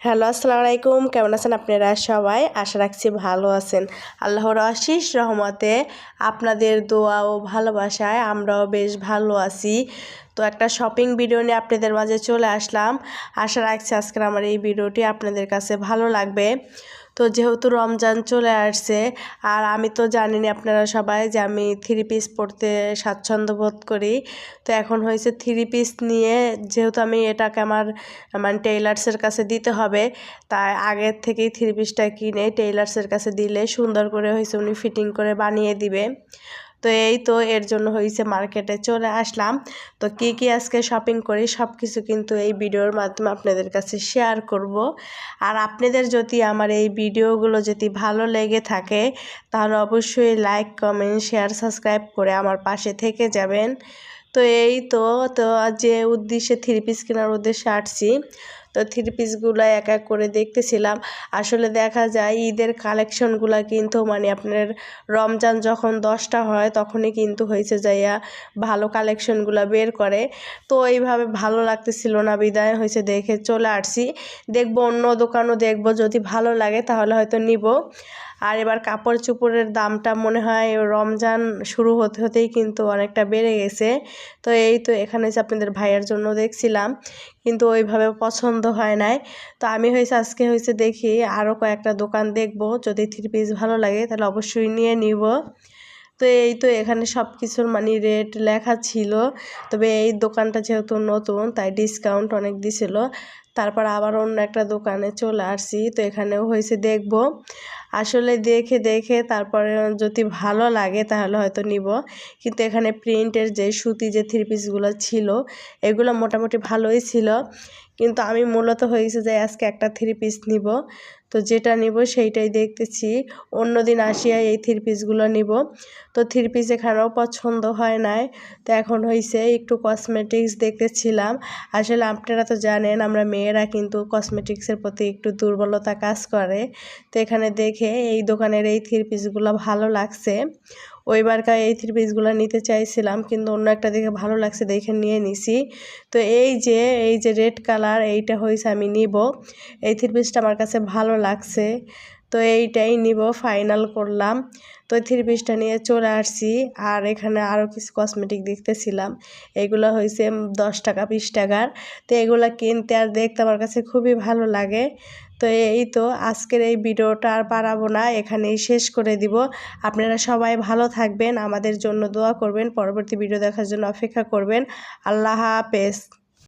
Hello, আসসালামু আলাইকুম। কেমন আছেন আপনারা সবাই? আশা রাখছি ভালো আছেন। আল্লাহর আশিস রহমতে আপনাদের দোয়া ও ভালোবাসায় আমরাও বেশ ভালো আছি। তো একটা শপিং ভিডিও নিয়ে আপনাদের মাঝে চলে আসলাম। আশা রাখছি আজকের আমার এই ভিডিওটি আপনাদের কাছে ভালো লাগবে। তো যেহেতু রমজান চলে আসছে, আর আমি তো জানি না আপনারা সবাই যে আমি থ্রি পিস পড়তে স্বাচ্ছন্দ্য বোধ করি। তো এখন হয়েছে থ্রি পিস নিয়ে যেহেতু আমি এটাকে আমার মানে টেইলার্সের কাছে দিতে হবে, তাই আগের থেকেই থ্রি পিসটা কিনে টেইলার্সের কাছে দিলে সুন্দর করে হয়েছে উনি ফিটিং করে বানিয়ে দিবে। তো এই তো এর জন্য হয়েছে মার্কেটে চলে আসলাম। তো কি কি আজকে শপিং করি সব কিছু কিন্তু এই ভিডিওর মাধ্যমে আপনাদের কাছে শেয়ার করব। আর আপনাদের যদি আমার এই ভিডিওগুলো যদি ভালো লেগে থাকে, তাহলে অবশ্যই লাইক কমেন্ট শেয়ার সাবস্ক্রাইব করে আমার পাশে থেকে যাবেন। তো এই তো তো যে উদ্দেশ্যে থ্রি পিস কেনার উদ্দেশ্যে আসছি। তো থ্রি পিসগুলো এক এক করে দেখতেছিলাম। আসলে দেখা যায় ঈদের কালেকশনগুলো কিন্তু মানে আপনার রমজান যখন দশটা হয় তখনই কিন্তু হয়েছে যাইয়া ভালো কালেকশনগুলো বের করে। তো এইভাবে ভালো লাগতেছিল না, বিদায় হয়েছে দেখে চলে আসছি। দেখব অন্য দোকানও দেখব, যদি ভালো লাগে তাহলে হয়তো নিব। আর এবার কাপড় চোপড়ের দামটা মনে হয় রমজান শুরু হতে হতেই কিন্তু অনেকটা বেড়ে গেছে। তো এই তো এখানে যে আপনাদের ভাইয়ের জন্য দেখছিলাম, কিন্তু ওইভাবে পছন্দ হয় নাই। তো আমি হয়েছে, আজকে হয়েছে দেখি আরও কয়েকটা দোকান দেখব। যদি থ্রি পিস ভালো লাগে, তাহলে অবশ্যই নিয়ে নিব। তো এই তো এখানে সব কিছুর মানে রেট লেখা ছিল। তবে এই দোকানটা যেহেতু নতুন, তাই ডিসকাউন্ট অনেক দিছিল। তারপর আবার অন্য একটা দোকানে চলে আসছি, তো এখানেও হয়েছে দেখব। আসলে দেখে দেখে তারপরে যদি ভালো লাগে তাহলে হয়তো নিব। কিন্তু এখানে প্রিন্টের যে সুতি যে থ্রি পিসগুলো ছিল, এগুলো মোটামুটি ভালোই ছিল। কিন্তু আমি মূলত হয়েছে যে আজকে একটা থ্রি পিস নিব। তো যেটা নিব সেইটাই দেখতেছি। অন্য দিন আসিয়া এই থ্রি পিসগুলো নিব। তো থ্রি পিস এখানেও পছন্দ হয় নাই। তো এখন হয়েছে একটু কসমেটিক্স দেখতেছিলাম। আসলে আপনারা তো জানেন, আমরা মেয়েরা কিন্তু কসমেটিক্সের প্রতি একটু দুর্বলতা কাজ করে। তো এখানে দেখে এই দোকানের এই থ্রি পিসগুলো ভালো লাগছে। ওইবারকার এই থ্রি পিসগুলো নিতে চাইছিলাম, কিন্তু অন্য একটা দেখে ভালো লাগছে, দেখে নিয়ে নিছি। তো এই যে এই যে রেড কালার এইটা হয়েছে আমি নিব। এই থ্রি পিসটা আমার কাছে ভালো লাগছে। তো এইটাই নিব ফাইনাল করলাম। তো থ্রি পিসটা নিয়ে চলে আসছি আর এখানে আরও কিছু কসমেটিক দেখতেছিলাম। এগুলো হয়েছে দশ টাকা, বিশ টাকার। তো এগুলো কিনতে আর দেখতে আমার কাছে খুবই ভালো লাগে। তো এই তো আজকের এই ভিডিওটা আর বাড়াবো না, এখানেই শেষ করে দিব। আপনারা সবাই ভালো থাকবেন, আমাদের জন্য দোয়া করবেন, পরবর্তী ভিডিও দেখার জন্য অপেক্ষা করবেন। আল্লাহ হাফেজ।